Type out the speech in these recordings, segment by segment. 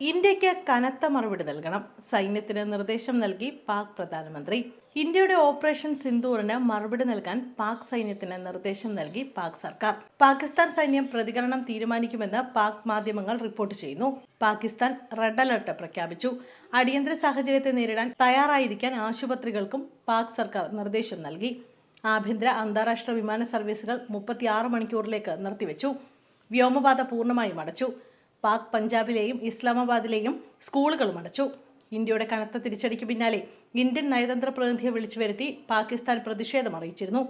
ഇന്ത്യയ്ക്ക് കനത്ത മറുപടി നൽകണം. സൈന്യത്തിന് നിർദ്ദേശം നൽകി പാക് പ്രധാനമന്ത്രി. ഇന്ത്യയുടെ ഓപ്പറേഷൻ സിന്ദൂറിന് മറുപടി നൽകാൻ പാക് സൈന്യത്തിന് നിർദ്ദേശം നൽകി പാക് സർക്കാർ. പാകിസ്ഥാൻ സൈന്യം പ്രതികരണം തീരുമാനിക്കുമെന്ന് പാക് മാധ്യമങ്ങൾ റിപ്പോർട്ട് ചെയ്യുന്നു. പാകിസ്ഥാൻ റെഡ് അലർട്ട് പ്രഖ്യാപിച്ചു. അടിയന്തര സാഹചര്യത്തെ നേരിടാൻ തയ്യാറായിരിക്കാൻ ആശുപത്രികൾക്കും പാക് സർക്കാർ നിർദ്ദേശം നൽകി. ആഭ്യന്തര അന്താരാഷ്ട്ര വിമാന സർവീസുകൾ മുപ്പത്തിയാറ് മണിക്കൂറിലേക്ക് നിർത്തിവെച്ചു. വ്യോമപാത പൂർണമായും അടച്ചു. പാക് പഞ്ചാബിലെയും ഇസ്ലാമാബാദിലെയും സ്കൂളുകളും അടച്ചു. ഇന്ത്യയുടെ കനത്ത തിരിച്ചടിക്ക് പിന്നാലെ ഇന്ത്യൻ നയതന്ത്ര പ്രതിനിധിയെ വിളിച്ചു വരുത്തി പാകിസ്ഥാൻ പ്രതിഷേധം അറിയിച്ചിരുന്നു.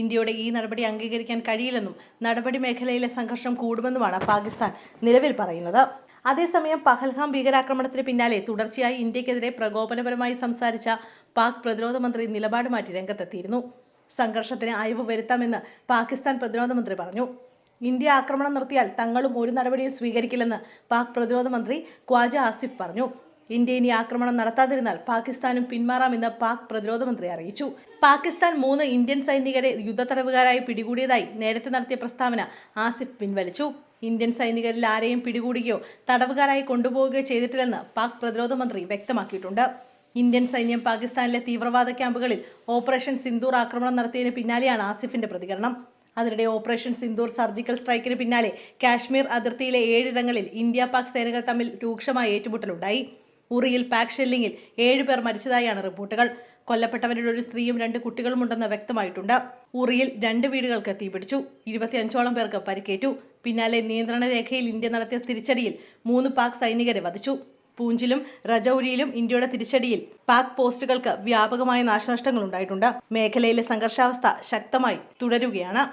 ഇന്ത്യയുടെ ഈ നടപടി അംഗീകരിക്കാൻ കഴിയില്ലെന്നും നടപടി മേഖലയിലെ സംഘർഷം കൂടുമെന്നുമാണ് പാകിസ്ഥാൻ നിലവിൽ പറയുന്നത്. അതേസമയം പഹൽഗാം ഭീകരാക്രമണത്തിന് പിന്നാലെ തുടർച്ചയായി ഇന്ത്യക്കെതിരെ പ്രകോപനപരമായി സംസാരിച്ച പാക് പ്രതിരോധ മന്ത്രി നിലപാട് മാറ്റി രംഗത്തെത്തിയിരുന്നു. സംഘർഷത്തിന് അയവ് വരുത്താമെന്ന് പാകിസ്ഥാൻ പ്രതിരോധ മന്ത്രി പറഞ്ഞു. ഇന്ത്യ ആക്രമണം നിർത്തിയാൽ തങ്ങളും ഒരു നടപടിയും സ്വീകരിക്കില്ലെന്ന് പാക് പ്രതിരോധ മന്ത്രി ഖ്വാജ ആസിഫ് പറഞ്ഞു. ഇന്ത്യ ഇനി ആക്രമണം നടത്താതിരുന്നാൽ പാകിസ്ഥാനും പിന്മാറാമെന്ന് പാക് പ്രതിരോധ മന്ത്രി അറിയിച്ചു. പാകിസ്ഥാൻ മൂന്ന് ഇന്ത്യൻ സൈനികരെ യുദ്ധത്തടവുകാരായി പിടികൂടിയതായി നേരത്തെ നടത്തിയ പ്രസ്താവന ആസിഫ് പിൻവലിച്ചു. ഇന്ത്യൻ സൈനികരിൽ ആരെയും പിടികൂടുകയോ തടവുകാരായി കൊണ്ടുപോവുകയോ ചെയ്തിട്ടില്ലെന്ന് പാക് പ്രതിരോധ മന്ത്രി വ്യക്തമാക്കിയിട്ടുണ്ട്. ഇന്ത്യൻ സൈന്യം പാകിസ്ഥാനിലെ തീവ്രവാദ ക്യാമ്പുകളിൽ ഓപ്പറേഷൻ സിന്ദൂർ ആക്രമണം നടത്തിയതിന് പിന്നാലെയാണ് ആസിഫിന്റെ പ്രതികരണം. അതിനിടെ ഓപ്പറേഷൻ സിന്ദൂർ സർജിക്കൽ സ്ട്രൈക്കിന് പിന്നാലെ കാശ്മീർ അതിർത്തിയിലെ ഏഴിടങ്ങളിൽ ഇന്ത്യ പാക് സേനകൾ തമ്മിൽ രൂക്ഷമായ ഏറ്റുമുട്ടലുണ്ടായി. ഉറിയിൽ പാക് ഷെല്ലിങ്ങിൽ ഏഴുപേർ മരിച്ചതായാണ് റിപ്പോർട്ടുകൾ. കൊല്ലപ്പെട്ടവരിൽ ഒരു സ്ത്രീയും രണ്ട് കുട്ടികളുമുണ്ടെന്ന് വ്യക്തമായിട്ടുണ്ട്. ഉറിയിൽ രണ്ട് വീടുകൾക്ക് തീപിടിച്ചു. ഇരുപത്തിയഞ്ചോളം പേർക്ക് പരിക്കേറ്റു. പിന്നാലെ നിയന്ത്രണ രേഖയിൽ ഇന്ത്യ നടത്തിയ തിരിച്ചടിയിൽ മൂന്ന് പാക് സൈനികരെ വധിച്ചു. പൂഞ്ചിലും രജൌരിയിലും ഇന്ത്യയുടെ തിരിച്ചടിയിൽ പാക് പോസ്റ്റുകൾക്ക് വ്യാപകമായ നാശനഷ്ടങ്ങൾ ഉണ്ടായിട്ടുണ്ട് മേഖലയിലെ സംഘർഷാവസ്ഥ ശക്തമായി തുടരുകയാണ്.